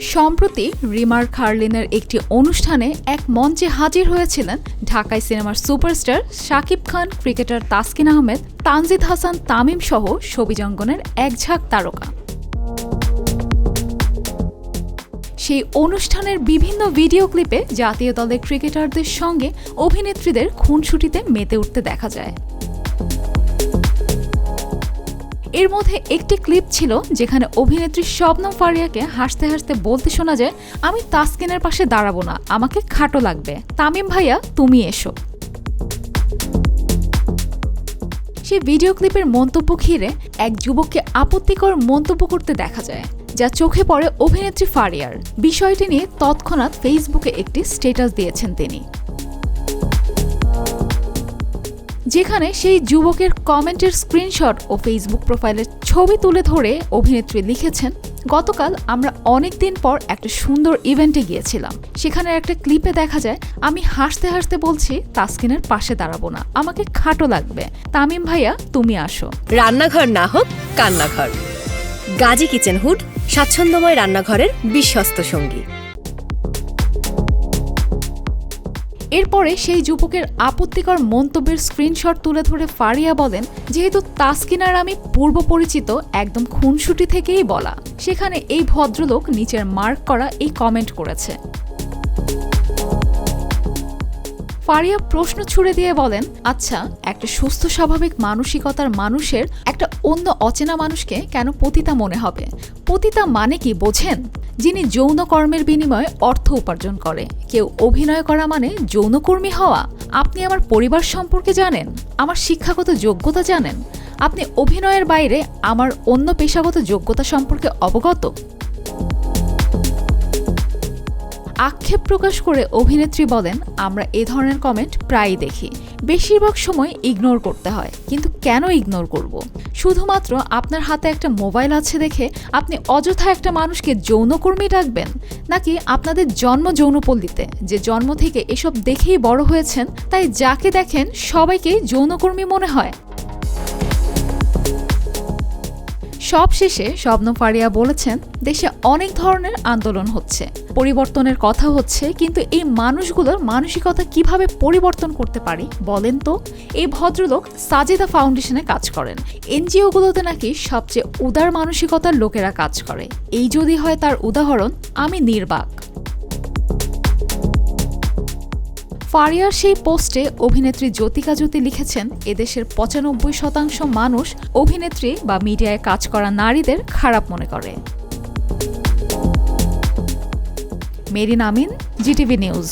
সম্প্রতি রিমার খার্লিনের একটি অনুষ্ঠানে এক মঞ্চে হাজির হয়েছিলেন ঢাকায় সিনেমার সুপারস্টার শাকিব খান, ক্রিকেটার তাসকিন আহমেদ, তানজিদ হাসান তামিম সহ ছবিজঙ্গনের এক ঝাঁক তারকা। সেই অনুষ্ঠানের বিভিন্ন ভিডিও ক্লিপে জাতীয় দলের ক্রিকেটারদের সঙ্গে অভিনেত্রীদের খুনসুটিতে মেতে উঠতে দেখা যায়। এর মধ্যে একটি ক্লিপ ছিল যেখানে অভিনেত্রী শবনম ফারিয়াকে হাসতে হাসতে বলতে শোনা যায়, আমি তাসকিনের পাশে দাঁড়াবো না, আমাকে খাটো লাগবে। তামিম ভাইয়া, তুমি এসো। সেই ভিডিও ক্লিপের মন্তব্য ঘিরে এক যুবককে আপত্তিকর মন্তব্য করতে দেখা যায়, যা চোখে পড়ে অভিনেত্রী ফারিয়ার। বিষয়টি নিয়ে তৎক্ষণাৎ ফেসবুকে একটি স্টেটাস দিয়েছেন তিনি। যেখানে সেই যুবকের কমেন্টের স্ক্রিনশট ও ফেসবুক প্রোফাইলের ছবি তুলে ধরে অভিনেত্রী লিখেছেন, গতকাল আমরা অনেক দিন পর একটা সুন্দর ইভেন্টে গিয়েছিলাম। সেখানে একটা ক্লিপে দেখা যায়, আমি হাসতে হাসতে বলছি, তাসকিনের পাশে দাঁড়াবো না, আমাকে খাটো লাগবে। তামিম ভাইয়া, তুমি আসো। রান্নাঘর না হোক, কান্নাঘর। গাজী কিচেন হুড, স্বাচ্ছন্দ্যময় রান্নাঘরের বিশ্বস্ত সঙ্গী। এরপরে সেই যুবকের আপত্তিকর মন্তব্যের স্ক্রিনশট তুলে ধরে ফারিয়া বলেন, যেহেতু তাসকিন আর আমি পূর্ব পরিচিত, একদম খুনসুটি থেকেই বলা। সেখানে এই ভদ্রলোক নিচের মার্ক করা এই কমেন্ট করেছে। ফারিয়া প্রশ্ন ছুড়ে দিয়ে বলেন আচ্ছা একটা সুস্থ, স্বাভাবিক মানসিকতার মানুষের একটা অন্য অচেনা মানুষকে কেন পতিতা মনে হবে? পতিতা মানে কি, বোঝেন? যিনি যৌনকর্মের বিনিময়ে অর্থ উপার্জন করে। কেউ অভিনয় করা মানে যৌনকর্মী হওয়া। আপনি আমার পরিবার সম্পর্কে জানেন, আমার শিক্ষাগত যোগ্যতা জানেন। আপনি অভিনয়ের বাইরে আমার অন্য পেশাগত যোগ্যতা সম্পর্কে অবগত? আক্ষেপ প্রকাশ করে অভিনেত্রী বলেন, আমরা এ ধরনের কমেন্ট প্রায়ই দেখি। বেশিরভাগ সময় ইগনোর করতে হয়। কিন্তু কেন ইগনোর করব? শুধুমাত্র আপনার হাতে একটা মোবাইল আছে দেখে আপনি অযথা একটা মানুষকে যৌনকর্মী ডাকবেন? নাকি আপনাদের জন্ম যৌনপল্লীতে? যে জন্ম থেকে এসব দেখেই বড় হয়েছেন, তাই যাকে দেখেন সবাইকে যৌনকর্মী মনে হয়। সব শেষে শবনম ফারিয়া বলেছেন, দেশে অনেক ধরনের আন্দোলন হচ্ছে। পরিবর্তনের কথা হচ্ছে, কিন্তু এই মানুষগুলোর মানসিকতা কীভাবে পরিবর্তন করতে পারি বলেন তো? এই ভদ্রলোক সাজেদা ফাউন্ডেশনে কাজ করেন। এনজিওগুলোতে নাকি সবচেয়ে উদার মানসিকতার লোকেরা কাজ করে। এই যদি হয় তার উদাহরণ, আমি নির্বাক। ফারিয়ার সেই পোস্টে অভিনেত্রী জ্যোতিকা জ্যোতি লিখেছেন, এদেশের পঁচানব্বই শতাংশ মানুষ অভিনেত্রী বা মিডিয়ায় কাজ করা নারীদের খারাপ মনে করে। Marin Amin, GTV news.